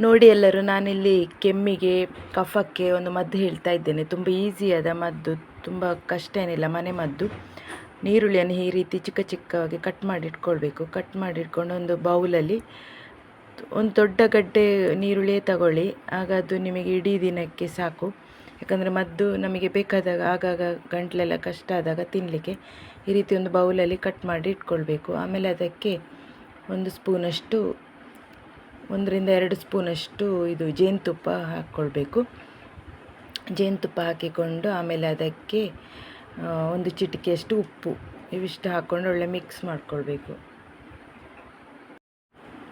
ನೋಡಿ ಎಲ್ಲರೂ, ನಾನಿಲ್ಲಿ ಕೆಮ್ಮಿಗೆ, ಕಫಕ್ಕೆ ಒಂದು ಮದ್ದು ಹೇಳ್ತಾ ಇದ್ದೇನೆ. ತುಂಬ ಈಸಿಯಾದ ಮದ್ದು, ತುಂಬ ಕಷ್ಟ ಏನಿಲ್ಲ, ಮನೆ ಮದ್ದು. ನೀರುಳ್ಳಿಯನ್ನು ಈ ರೀತಿ ಚಿಕ್ಕ ಚಿಕ್ಕವಾಗಿ ಕಟ್ ಮಾಡಿ ಇಟ್ಕೊಳ್ಬೇಕು ಕಟ್ ಮಾಡಿಟ್ಕೊಂಡು ಒಂದು ಬೌಲಲ್ಲಿ ಒಂದು ದೊಡ್ಡ ಗಡ್ಡೆ ನೀರುಳ್ಳಿ ತಗೊಳ್ಳಿ. ಆಗ ಅದು ನಿಮಗೆ ಇಡೀ ದಿನಕ್ಕೆ ಸಾಕು. ಯಾಕಂದರೆ ಮದ್ದು ನಮಗೆ ಬೇಕಾದಾಗ, ಆಗಾಗ ಗಂಟ್ಲೆಲ್ಲ ಕಷ್ಟ ಆದಾಗ ತಿನ್ನಲಿಕ್ಕೆ ಈ ರೀತಿ ಒಂದು ಬೌಲಲ್ಲಿ ಕಟ್ ಮಾಡಿ ಇಟ್ಕೊಳ್ಬೇಕು. ಆಮೇಲೆ ಅದಕ್ಕೆ ಒಂದು ಸ್ಪೂನಷ್ಟು ಒಂದರಿಂದ ಎರಡು ಸ್ಪೂನಷ್ಟು ಇದು ಜೇನುತುಪ್ಪ ಹಾಕ್ಕೊಳ್ಬೇಕು. ಜೇನುತುಪ್ಪ ಹಾಕಿಕೊಂಡು ಆಮೇಲೆ ಅದಕ್ಕೆ ಒಂದು ಚಿಟಿಕೆಯಷ್ಟು ಉಪ್ಪು ಇವಿಷ್ಟು ಹಾಕ್ಕೊಂಡು ಒಳ್ಳೆ ಮಿಕ್ಸ್ ಮಾಡ್ಕೊಳ್ಬೇಕು.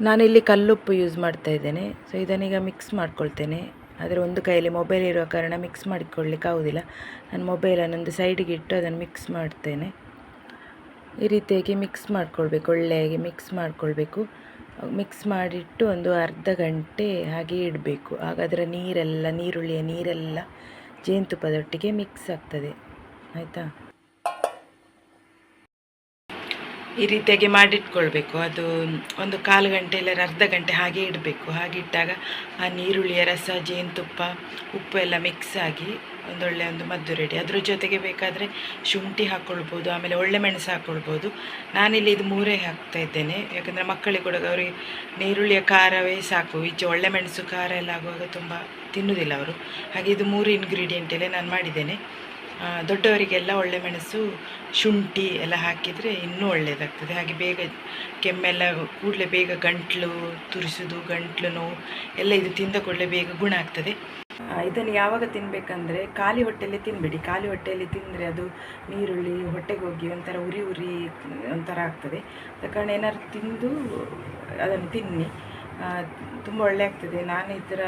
ನಾನಿಲ್ಲಿ ಕಲ್ಲುಪ್ಪು ಯೂಸ್ ಮಾಡ್ತಾ ಇದ್ದೇನೆ. ಸೊ ಇದನ್ನೀಗ ಮಿಕ್ಸ್ ಮಾಡ್ಕೊಳ್ತೇನೆ. ಆದರೆ ಒಂದು ಕೈಯಲ್ಲಿ ಮೊಬೈಲ್ ಇರುವ ಕಾರಣ ಮಿಕ್ಸ್ ಮಾಡಿಕೊಳ್ಳಿಕ್ಕೆ ಆಗೋದಿಲ್ಲ. ನಾನು ಮೊಬೈಲನ್ನು ಒಂದು ಸೈಡಿಗೆ ಇಟ್ಟು ಅದನ್ನು ಮಿಕ್ಸ್ ಮಾಡ್ತೇನೆ. ಈ ರೀತಿಯಾಗಿ ಮಿಕ್ಸ್ ಮಾಡ್ಕೊಳ್ಬೇಕು, ಒಳ್ಳೆಯಾಗಿ ಮಿಕ್ಸ್ ಮಾಡ್ಕೊಳ್ಬೇಕು. ಮಿಕ್ಸ್ ಮಾಡಿಟ್ಟು ಒಂದು ಅರ್ಧ ಗಂಟೆ ಹಾಗೆ ಇಡಬೇಕು. ಆಗ ನೀರೆಲ್ಲ, ನೀರುಳ್ಳಿಯ ನೀರೆಲ್ಲ ಜೇನುತುಪ್ಪದೊಟ್ಟಿಗೆ ಮಿಕ್ಸ್ ಆಗ್ತದೆ. ಆಯಿತಾ? ಈ ರೀತಿಯಾಗಿ ಮಾಡಿಟ್ಕೊಳ್ಬೇಕು. ಅದು ಒಂದು ಕಾಲು ಗಂಟೆ ಇಲ್ಲ ಅರ್ಧ ಗಂಟೆ ಹಾಗೆ ಇಡಬೇಕು. ಹಾಗೆ ಇಟ್ಟಾಗ ಆ ನೀರುಳ್ಳಿಯ ರಸ, ಜೇನುತುಪ್ಪ, ಉಪ್ಪು ಎಲ್ಲ ಮಿಕ್ಸ್ ಆಗಿ ಒಂದೊಳ್ಳೆ ಒಂದು ಮದ್ದು ರೆಡಿ ಅದ್ರ ಜೊತೆಗೆ ಬೇಕಾದರೆ ಶುಂಠಿ ಹಾಕ್ಕೊಳ್ಬೋದು ಆಮೇಲೆ ಒಳ್ಳೆ ಮೆಣಸು ಹಾಕ್ಕೊಳ್ಬೋದು ನಾನಿಲ್ಲಿ ಇದು ಮೂರೇ ಹಾಕ್ತಾ ಇದ್ದೇನೆ. ಯಾಕಂದರೆ ಮಕ್ಕಳಿಗೆ ಕೂಡ ಅವರಿಗೆ ನೀರುಳ್ಳಿಯ ಖಾರವೇ ಸಾಕು. ಈಚೆ ಒಳ್ಳೆ ಮೆಣಸು ಖಾರ ಎಲ್ಲ ಆಗುವಾಗ ತುಂಬ ತಿನ್ನೋದಿಲ್ಲ ಅವರು. ಹಾಗೆ ಇದು ಮೂರು ಇಂಗ್ರೀಡಿಯೆಂಟಲ್ಲೇ ನಾನು ಮಾಡಿದ್ದೇನೆ. ದೊಡ್ಡವರಿಗೆಲ್ಲ ಒಳ್ಳೆ ಮೆಣಸು, ಶುಂಠಿ ಎಲ್ಲ ಹಾಕಿದರೆ ಇನ್ನೂ ಒಳ್ಳೆಯದಾಗ್ತದೆ ಹಾಗೆ ಬೇಗ ಕೆಮ್ಮೆಲ್ಲ ಕೂಡಲೇ ಬೇಗ ಗಂಟ್ಲು ತುರಿಸೋದು, ಗಂಟ್ಲು ನೋವು ಎಲ್ಲ ಇದು ತಿಂದ ಕೂಡಲೇ ಬೇಗ ಗುಣ ಆಗ್ತದೆ. ಇದನ್ನು ಯಾವಾಗ ತಿನ್ನಬೇಕಂದ್ರೆ ಖಾಲಿ ಹೊಟ್ಟೆಯಲ್ಲಿ ತಿನ್ನಬೇಡಿ ಖಾಲಿ ಹೊಟ್ಟೆಯಲ್ಲಿ ತಿಂದರೆ ಅದು ನೀರುಳ್ಳಿ ಹೊಟ್ಟೆಗೆ ಹೋಗಿ ಒಂಥರ ಉರಿ ಉರಿ ಒಂಥರ ಆಗ್ತದೆ. ಕಾರಣ ಏನಾದ್ರು ತಿಂದು ಅದನ್ನು ತಿನ್ನಿ. ತುಂಬ ಒಳ್ಳೆ ಆಗ್ತದೆ. ನಾನು ಈ ಥರ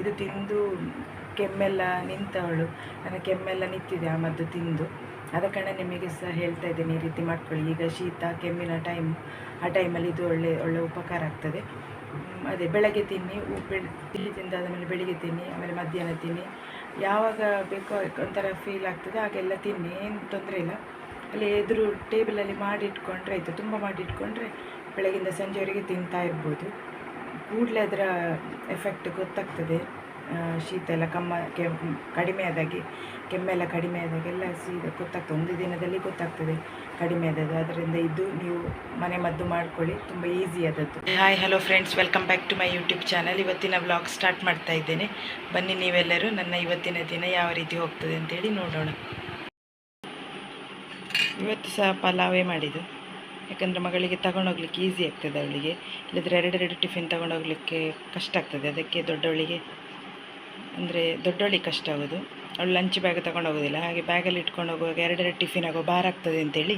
ಇದು ತಿಂದು ಕೆಮ್ಮೆಲ್ಲ ನಿಂತವಳು. ನನ್ನ ಕೆಮ್ಮೆಲ್ಲ ನಿಂತಿದೆ ಆ ಮದ್ದು ತಿಂದು. ಆದ ಕಾರಣ ನಿಮಗೆ ಸಹ ಹೇಳ್ತಾ ಇದ್ದೇನೆ ಈ ರೀತಿ ಮಾಡ್ಕೊಳ್ಳಿ. ಈಗ ಶೀತ, ಕೆಮ್ಮಿನ ಟೈಮ್ ಆ ಟೈಮಲ್ಲಿ ಇದು ಒಳ್ಳೆ ಒಳ್ಳೆ ಉಪಕಾರ ಆಗ್ತದೆ. ಅದೇ ಬೆಳಗ್ಗೆ ತಿನ್ನಿ ಬೆಳ್ ಇಲ್ಲಿ ತಿಂದಾದ ಮೇಲೆ ಬೆಳಿಗ್ಗೆ ತಿನ್ನಿ, ಆಮೇಲೆ ಮಧ್ಯಾಹ್ನ ತಿನ್ನಿ. ಯಾವಾಗ ಬೇಕೋ ಒಂಥರ ಫೀಲ್ ಆಗ್ತದೆ, ಹಾಗೆಲ್ಲ ತಿನ್ನಿ, ಏನು ತೊಂದರೆ ಇಲ್ಲ. ಅಲ್ಲಿ ಎದುರು ಟೇಬಲಲ್ಲಿ ಮಾಡಿ ಇಟ್ಕೊಂಡ್ರೆ ಆಯಿತು, ತುಂಬ ಮಾಡಿ ಇಟ್ಕೊಂಡ್ರೆ ಬೆಳಗಿಂದ ಸಂಜೆವರೆಗೆ ತಿಂತಾ ಇರ್ಬೋದು. ಕೂಡಲೇ ಅದರ ಎಫೆಕ್ಟ್ ಗೊತ್ತಾಗ್ತದೆ. ಶೀತ ಎಲ್ಲ ಕಮ್ಮ ಕೆಮ್ ಕಡಿಮೆ ಆದಾಗೆ ಕೆಮ್ಮೆಲ್ಲ ಕಡಿಮೆ ಆದಾಗೆಲ್ಲ ಸೀದಾ ಗೊತ್ತಾಗ್ತದೆ. ಒಂದು ದಿನದಲ್ಲಿ ಗೊತ್ತಾಗ್ತದೆ ಕಡಿಮೆ ಆದದ್ದು ಅದರಿಂದ ಇದು ನೀವು ಮನೆ ಮದ್ದು ಮಾಡ್ಕೊಳ್ಳಿ. ತುಂಬ ಈಸಿ ಆದದ್ದು. Hi hello friends welcome back to my YouTube channel ಇವತ್ತಿನ ವ್ಲಾಗ್ ಸ್ಟಾರ್ಟ್ ಮಾಡ್ತಾ ಇದ್ದೇನೆ. ಬನ್ನಿ ನೀವೆಲ್ಲರೂ ನನ್ನ ಇವತ್ತಿನ ದಿನ ಯಾವ ರೀತಿ ಹೋಗ್ತದೆ ಅಂತೇಳಿ ನೋಡೋಣ. ಇವತ್ತು ಸಹ ಪಲಾವೇ ಮಾಡಿದ್ದು. ಯಾಕಂದರೆ ಮಗಳಿಗೆ ತಗೊಂಡೋಗ್ಲಿಕ್ಕೆ ಈಸಿ ಆಗ್ತದೆ ಅವಳಿಗೆ. ಇಲ್ಲದ್ರೆ ಎರಡೆರಡು ಟಿಫಿನ್ ತಗೊಂಡೋಗ್ಲಿಕ್ಕೆ ಕಷ್ಟ ಆಗ್ತದೆ. ಅದಕ್ಕೆ ದೊಡ್ಡವಳಿಗೆ ಅಂದರೆ ದೊಡ್ಡವಳಿಗೆ ಕಷ್ಟ ಆಗೋದು ಅವಳು ಲಂಚ್ ಬ್ಯಾಗ್ ತಗೊಂಡೋಗೋದಿಲ್ಲ ಹಾಗೆ ಬ್ಯಾಗಲ್ಲಿ ಇಟ್ಕೊಂಡು ಹೋಗುವಾಗ ಎರಡೆರಡು ಟಿಫಿನ್ ಆಗೋ ಭಾರ ಆಗ್ತದೆ ಅಂತೇಳಿ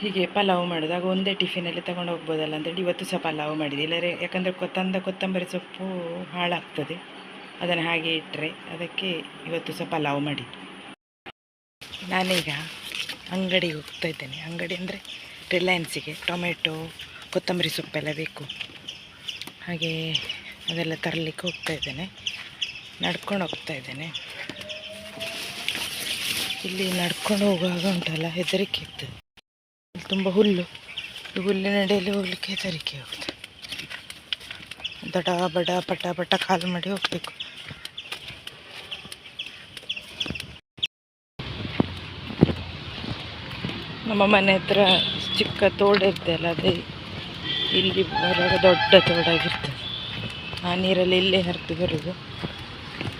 ಹೀಗೆ ಪಲಾವ್ ಮಾಡೋದು. ಆಗ ಒಂದೇ ಟಿಫಿನಲ್ಲಿ ತಗೊಂಡು ಹೋಗ್ಬೋದಲ್ಲ ಅಂತೇಳಿ ಇವತ್ತು ಸಹ ಪಲಾವ್ ಮಾಡಿದೆ. ಇಲ್ಲರೆ ಯಾಕಂದರೆ ತಂದ ಕೊತ್ತಂಬರಿ ಸೊಪ್ಪು ಹಾಳಾಗ್ತದೆ. ಅದನ್ನು ಹಾಗೆ ಇಟ್ಟರೆ ಅದಕ್ಕೆ ಇವತ್ತು ಸಹ ಪಲಾವ್ ಮಾಡಿ ನಾನೀಗ ಅಂಗಡಿಗೆ ಹೋಗ್ತಾ ಇದ್ದೇನೆ. ಅಂಗಡಿ ಅಂದರೆ ರಿಲಯನ್ಸಿಗೆ ಟೊಮೆಟೊ, ಕೊತ್ತಂಬರಿ ಸೊಪ್ಪೆಲ್ಲ ಬೇಕು. ಹಾಗೆ ಅದೆಲ್ಲ ತರಲಿಕ್ಕೆ ಹೋಗ್ತಾ ಇದ್ದೇನೆ. ನಡ್ಕೊಂಡು ಹೋಗ್ತಾ ಇದ್ದೇನೆ. ಇಲ್ಲಿ ನಡ್ಕೊಂಡು ಹೋಗುವಾಗ ಉಂಟಲ್ಲ, ಹೆದರಿಕೆ ಇತ್ತು. ತುಂಬ ಹುಲ್ಲು. ಈ ಹುಲ್ಲಿನ ಹೋಗ್ಲಿಕ್ಕೆ ಹೆದರಿಕೆ ಹೋಗ್ತದೆ ದಡ ಬಡ ಪಟ ಪಟ ಕಾಲು ಮಾಡಿ ಹೋಗಬೇಕು. ನಮ್ಮ ಮನೆ ಹತ್ರ ಚಿಕ್ಕ ತೋಡಿರ್ತಲ್ಲ ಅದೇ ಇಲ್ಲಿ ಬರೋ ದೊಡ್ಡ ತೋಡಾಗಿರ್ತದೆ. ಆ ನೀರಲ್ಲಿ ಇಲ್ಲೇ ಹರಿದು ಬರುವುದು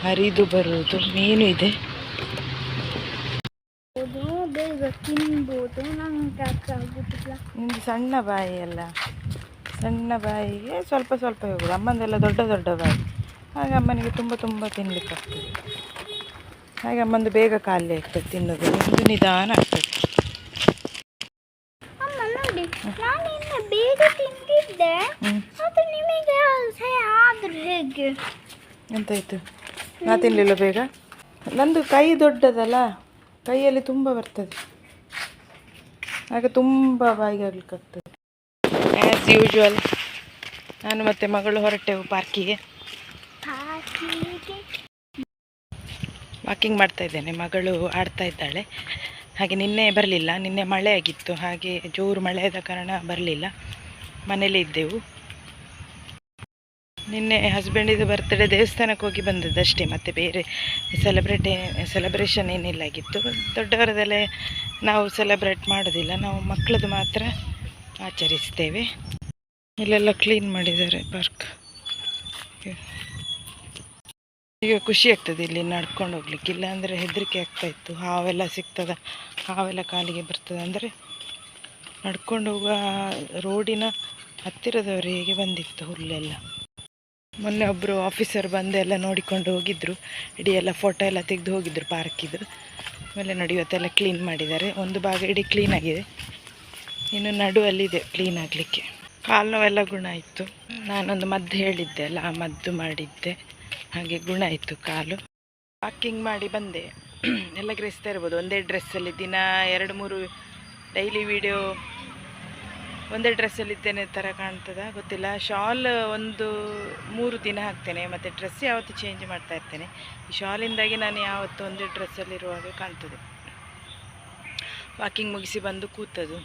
ಹರಿದು ಬರುವುದು ಮೀನು ಇದೆ. ನಿಮ್ದು ಸಣ್ಣ ಬಾಯಿ ಅಲ್ಲ. ಸಣ್ಣ ಬಾಯಿಗೆ ಸ್ವಲ್ಪ ಸ್ವಲ್ಪ ಹೋಗುದು ಅಮ್ಮಂದೆಲ್ಲ ದೊಡ್ಡ ದೊಡ್ಡ ಬಾಯಿ. ಹಾಗೆ ಅಮ್ಮನಿಗೆ ತುಂಬ ತುಂಬ ತಿನ್ಲಿಕ್ಕೆ ಆಗ್ತದೆ. ಹಾಗೆ ಅಮ್ಮಂದು ಬೇಗ ಖಾಲಿ ಆಗ್ತದೆ ತಿನ್ನೋದು. ನಿಮ್ಮದು ನಿಧಾನ ಆಗ್ತದೆ ಅಮ್ಮ ನೋಡಿ ನಾನು ಇನ್ನು ಬೇಗ ತಿಂದಿದ್ದೆ ಹ್ಞೂ ಅದು ನಿಮಗೆ ಸಹ ಆದ್ರೆ ಹೇಗೆ ಎಂತಾಯ್ತು ನಾ ತಿನ್ನಲಿಲ್ಲ ಬೇಗ. ನಂದು ಕೈ ದೊಡ್ಡದಲ್ಲ, ಕೈಯಲ್ಲಿ ತುಂಬ ಬರ್ತದೆ. ಆಗ ತುಂಬ ಬಾಯಿಗೆ ಆಗ್ಲಿಕ್ಕಾಗ್ತದೆ ಆ್ಯಸ್ ಯೂಶ್ವಲ್ ನಾನು ಮತ್ತೆ ಮಗಳು ಹೊರಟೆವು ಪಾರ್ಕಿಗೆ. ವಾಕಿಂಗ್ ಮಾಡ್ತಾ ಇದ್ದೇನೆ. ಮಗಳು ಆಡ್ತಾ ಇದ್ದಾಳೆ. ಹಾಗೆ ನಿನ್ನೆ ಬರಲಿಲ್ಲ. ನಿನ್ನೆ ಮಳೆ ಆಗಿತ್ತು. ಹಾಗೆ ಜೋರು ಮಳೆ ಆದ ಕಾರಣ ಬರಲಿಲ್ಲ. ಮನೇಲೇ ಇದ್ದೆವು. ನಿನ್ನೆ ಹಸ್ಬೆಂಡಿದು ಬರ್ತ್ಡೇ ದೇವಸ್ಥಾನಕ್ಕೆ ಹೋಗಿ ಬಂದದ್ದಷ್ಟೇ, ಮತ್ತು ಬೇರೆ ಸೆಲೆಬ್ರೇಟ್ ಸೆಲೆಬ್ರೇಷನ್ ಏನಿಲ್ಲ ಆಗಿತ್ತು. ದೊಡ್ಡವರದಲ್ಲೇ ನಾವು ಸೆಲೆಬ್ರೇಟ್ ಮಾಡೋದಿಲ್ಲ, ನಾವು ಮಕ್ಕಳದು ಮಾತ್ರ ಆಚರಿಸ್ತೇವೆ. ಇಲ್ಲೆಲ್ಲ ಕ್ಲೀನ್ ಮಾಡಿದ್ದಾರೆ ಪಾರ್ಕ್ ಈಗ ಖುಷಿ ಆಗ್ತದೆ ಇಲ್ಲಿ ನಡ್ಕೊಂಡು ಹೋಗ್ಲಿಕ್ಕೆ ಇಲ್ಲ ಅಂದರೆ ಹೆದರಿಕೆ ಆಗ್ತಾಯಿತ್ತು ಹಾವೆಲ್ಲ ಸಿಗ್ತದ, ಹಾವೆಲ್ಲ ಕಾಲಿಗೆ ಬರ್ತದೆ ಅಂದರೆ ನಡ್ಕೊಂಡು ಹೋಗುವ ರೋಡಿನ ಹತ್ತಿರದವರೆಗೆ ಬಂದಿತ್ತು ಹುಲ್ಲೆಲ್ಲ. ಮೊನ್ನೆ ಒಬ್ಬರು ಆಫೀಸರ್ ಬಂದು ಎಲ್ಲ ನೋಡಿಕೊಂಡು ಹೋಗಿದ್ರು. ಇಡೀ ಎಲ್ಲ ಫೋಟೋ ಎಲ್ಲ ತೆಗೆದು ಹೋಗಿದ್ರು ಪಾರ್ಕಿದ್ರು ಆಮೇಲೆ ನೋಡಿ ಇವತ್ತೆಲ್ಲ ಕ್ಲೀನ್ ಮಾಡಿದ್ದಾರೆ. ಒಂದು ಭಾಗ ಇಡೀ ಕ್ಲೀನ್ ಆಗಿದೆ. ಇನ್ನು ನಡುವಲ್ಲಿದೆ ಕ್ಲೀನ್ ಆಗಲಿಕ್ಕೆ. ಕಾಲು ನೋವೆಲ್ಲ ಗುಣ ಆಯಿತು. ನಾನೊಂದು ಮದ್ದು ಹೇಳಿದ್ದೆ ಅಲ್ಲ, ಆ ಮದ್ದು ಮಾಡಿದ್ದೆ. ಹಾಗೆ ಗುಣ ಆಯಿತು ಕಾಲು. ವಾಕಿಂಗ್ ಮಾಡಿ ಬಂದೆ. ಎಲ್ಲ ಗ್ರೆಸ್ತಾ ಇರ್ಬೋದು. ಒಂದೇ ಡ್ರೆಸ್ಸಲ್ಲಿ ದಿನ ಎರಡು ಮೂರು ಡೈಲಿ ವಿಡಿಯೋ ಒಂದೇ ಡ್ರೆಸ್ಸಲ್ಲಿದ್ದೇನೆ ಥರ ಕಾಣ್ತದ, ಗೊತ್ತಿಲ್ಲ. ಶಾಲ್ ಒಂದು ಮೂರು ದಿನ ಹಾಕ್ತೇನೆ, ಮತ್ತು ಡ್ರೆಸ್ ಯಾವತ್ತು ಚೇಂಜ್ ಮಾಡ್ತಾ ಇರ್ತೇನೆ. ಈ ಶಾಲಿಂದಾಗಿ ನಾನು ಯಾವತ್ತು ಒಂದೇ ಡ್ರೆಸ್ಸಲ್ಲಿರುವಾಗ ಕಾಣ್ತದೆ. ವಾಕಿಂಗ್ ಮುಗಿಸಿ ಬಂದು ಕೂತದು